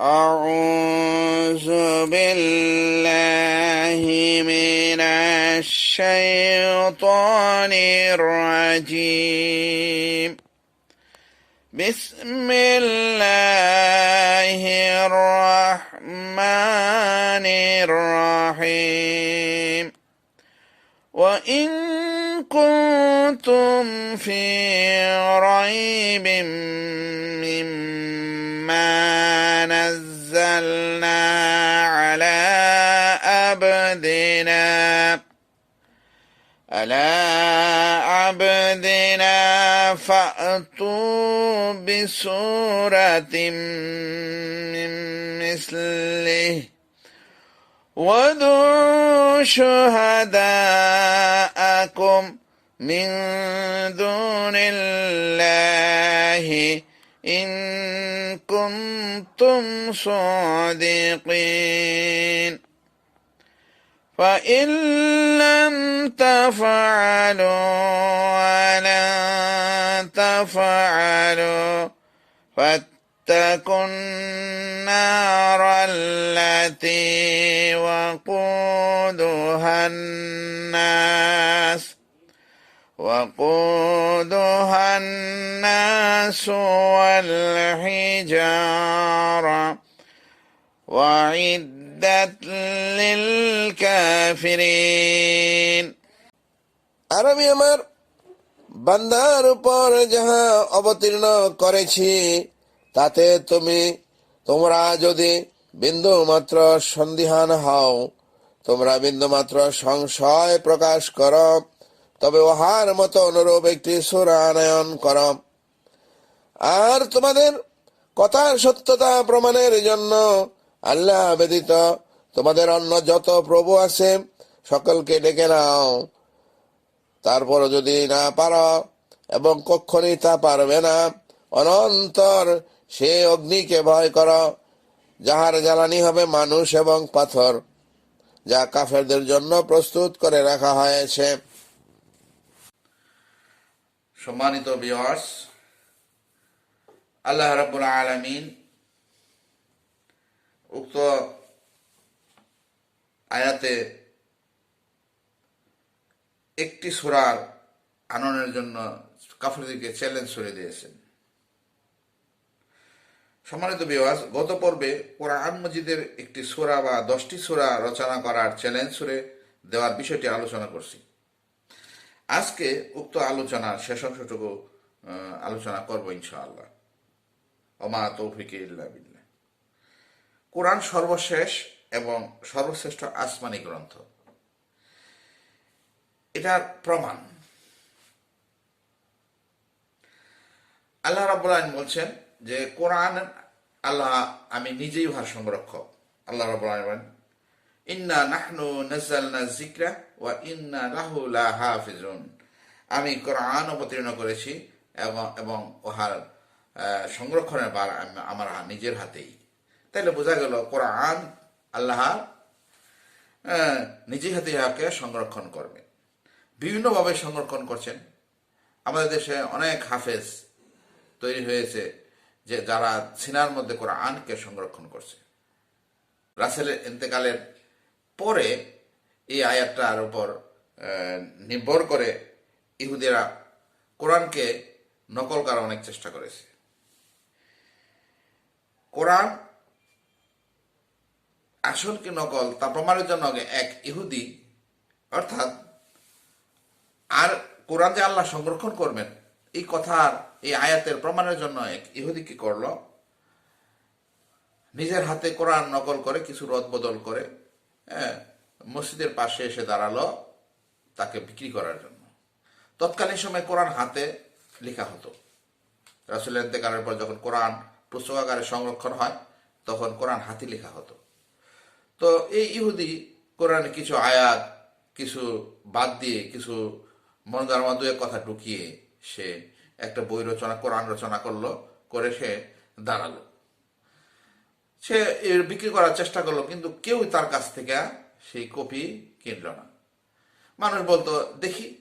أعوذ بالله من الشيطان الرجيم. بسم الله الرحمن الرحيم. وإن كنتم في ريب مما على عبدنا. على عبدنا فأتوا بسورة من مثله. وادعوا شهداءكم من دون الله. إن كنتم صادقين. فإن لم تفعلوا ولن تفعلوا فاتقوا النار التي وقودها الناس وقودها الناس والحجارة وعدت للكافرين আর আমি আমার বান্দার উপর যাহা অবতীর্ণ করেছি তাতে তুমি তোমরা যদি বিন্দু মাত্র সন্দিহান হও তোমরা বিন্দু মাত্র সংশয় প্রকাশ করো তবে উহার মতো অনুরূপ একটি সুরা আনয়ন করো আর তোমাদের কথার সত্যতা প্রমাণের জন্য আল্লাহ ব্যতীত তোমাদের অন্য যত প্রভু আছে, সকলকে ডেকে নাও। তারপর যদি না পারো এবং কখনই তা পারবে না, অনন্তর সে অগ্নিকে ভয় করো, যাহার জ্বালানি হবে মানুষ এবং পাথর, যা কাফেরদের জন্য প্রস্তুত করে রাখা হয়েছে। সম্মানিত বিয়ার্স আল্লাহ রাব্বুল আলামিন উক্ত আয়াতে একটি সুরার আননের জন্য কাফেরদেরকে চ্যালেঞ্জ করে দিয়েছেন। সম্মানিত বিওয়াজ গত পর্বে কোরআন মজিদের একটি সুরা বা দশটি সুরা রচনা করার চ্যালেঞ্জ সুরে দেওয়ার বিষয়টি আলোচনা করছি। আজকে উক্ত আলোচনার শেষ অংশটুকু আলোচনা করব ইনশাআল্লাহ। অমা তৌফিকে কোরআন সর্বশেষ এবং সর্বশ্রেষ্ঠ আসমানি গ্রন্থ। এটার প্রমাণ। আল্লাহ আলামিন বলছেন যে কোরআন আল্লাহ আমি নিজেই উহার সংরক্ষক। আল্লাহ রাব্বুল আলামিন ইন্না নাহনু নাযালনা যিকরা ওয়া ইন্না লাহু লাহাফিজুন আমি কোরআন অবতীর্ণ করেছি এবং এবং আহ, সংরক্ষণের বার আমার নিজের হাতেই। তাইলে বোঝা গেল কোরআন আল্লাহ নিজের হাতে ইহাকে সংরক্ষণ করবে। বিভিন্নভাবে সংরক্ষণ করছেন। আমাদের দেশে অনেক হাফেজ তৈরি হয়েছে যে যারা সিনার মধ্যে কোরআনকে সংরক্ষণ করছে। রাসেলের ইন্তেকালের পরে এই আয়াতটার উপর নির্ভর করে ইহুদিরা কোরআনকে নকল করার অনেক চেষ্টা করেছে। কোরআন আসল কি নকল? তা প্রমাণের জন্য এক ইহুদি অর্থাৎ আর কোরআন যে আল্লাহ সংরক্ষণ করবেন এই কথার এই আয়াতের প্রমাণের জন্য এক ইহুদি কি করল? নিজের হাতে কোরআন নকল করে কিছু রদ বদল করে হ্যাঁ, মসজিদের পাশে এসে দাঁড়াল তাকে বিক্রি করার জন্য। তৎকালীন সময় কোরআন হাতে লেখা হতো। রাসুলের ইন্তেকালের পর যখন কোরআন পুস্তকাগারে সংরক্ষণ হয় তখন কোরআন হাতি লেখা হতো। তো এই ইহুদি কোরআনে কিছু আয়াত কিছু বাদ দিয়ে কিছু মনদার মাদুয়ের কথা ঢুকিয়ে সে একটা বই রচনা কোরআন রচনা করল করে সে দাঁড়াল। সে এর বিক্রি করার চেষ্টা করল কিন্তু কেউ তার কাছ থেকে সেই কপি কিনল না। মানুষ বলতো দেখি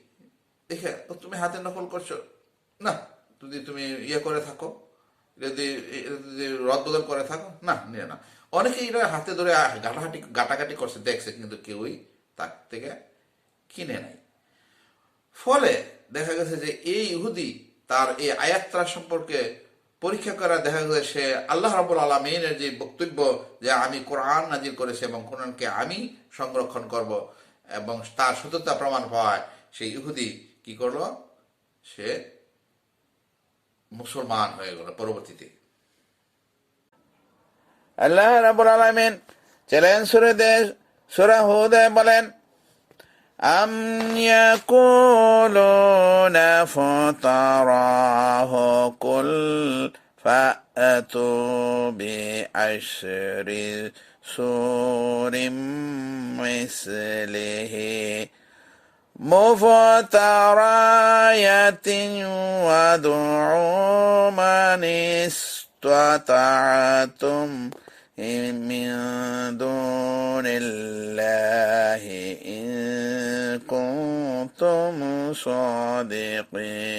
দেখে "ও, তুমি হাতে নকল করছ? না যদি তুমি ইয়ে করে থাকো যদি এটা যদি রদবদল করে থাকো? না, নিয়ে না। অনেকে এটা হাতে ধরে ঘাটাঘাটি গাটাঘাটি করছে, দেখছে, কিন্তু কেউই তার থেকে কিনে নাই। ফলে দেখা গেছে যে এই ইহুদি তার এই আয়াত্রা সম্পর্কে পরীক্ষা করা, দেখা গেছে সে আল্লাহ রাবুল আলমিনের যে বক্তব্য যে আমি কোরআন নাজির করেছি এবং কোরআনকে আমি সংরক্ষণ করব এবং তার সত্যতা প্রমাণ পাওয়ায় সেই ইহুদি কি করল? সে মুসলমান হয়ে গেল পরবর্তীতে আল্লাহ রাবুল আলমিন চ্যালেঞ্জ সুরে দেশ সুরা হুদে বলেন أم يقولون فتراه قل فأتوا بعشر سور مثله مفتريات وادعوا من استطعتم من دون الله إن كنتم صادقين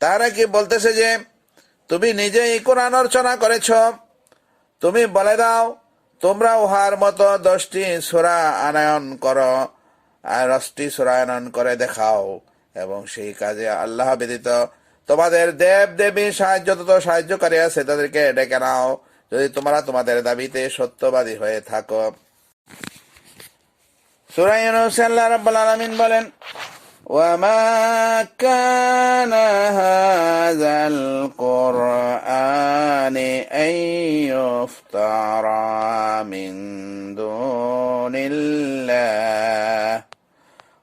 তারা কি বলতেছে যে তুমি নিজেই কোরআন রচনা করেছ তুমি বলে দাও তোমরা উহার মতো দশটি সুরা আনয়ন করো আর দশটি সুরা আনয়ন করে দেখাও এবং সেই কাজে আল্লাহ ব্যতীত তোমাদের দেব দেবী সাহায্য তত সাহায্যকারী আছে তাদেরকে ডেকে নাও যদি তোমরা তোমাদের দাবিতে সত্যবাদী হয়ে থাকো সুরা ইউনুস আল্লাহ রাব্বুল আলামিন বলেন وما كان هذا القرآن أن يفترى من دون الله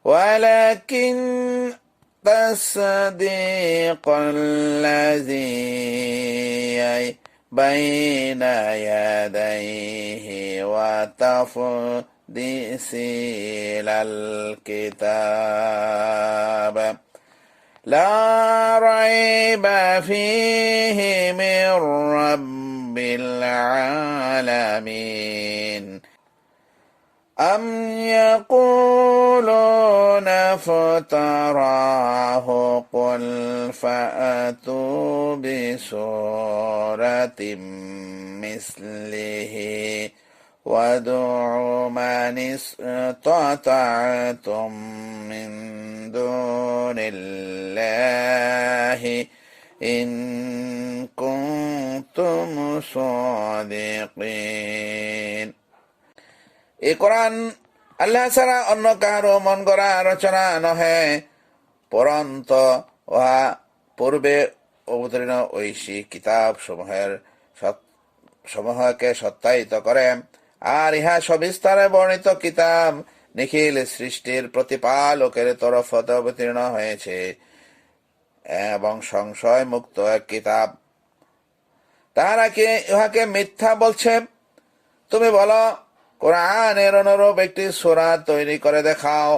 ولكن تصديق الذي بين يديه وتفديسيل الكتاب لا ريب فيه من رب العالمين. أم يقولون افتراه قل فأتوا بسورة مثله وادعوا من استطعتم من دون الله إن كنتم صادقين এই কোরআন আল্লাহ ছাড়া অন্য কাহারও মন গড়া রচনা নহে। পরন্ত উহা পূর্বে অবতীর্ণ ঐশী কিতাব সমূহের সমূহকে সত্যায়িত করে আর ইহা সবিস্তারে বর্ণিত কিতাব নিখিল সৃষ্টির প্রতিপালকের তরফ অবতীর্ণ হয়েছে এবং সংশয় মুক্ত এক কিতাব। তাহারা কি ইহাকে মিথ্যা বলছে? তুমি বলো কোরআনের অনুরূপ একটি সোরা তৈরি করে দেখাও।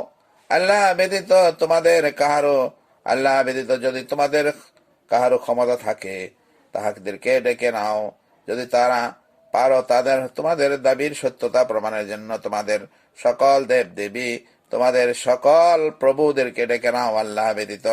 আল্লাহ ব্যতীত তোমাদের কাহারো আল্লাহ ব্যতীত যদি তোমাদের কাহারো ক্ষমতা থাকে, তাহাদেরকে ডেকে নাও। যদি তারা পারো, তাদের, তোমাদের দাবির সত্যতা প্রমাণের জন্য তোমাদের সকল দেব দেবী তোমাদের সকল প্রভুদেরকে ডেকে নাও, আল্লাহ ব্যতীত।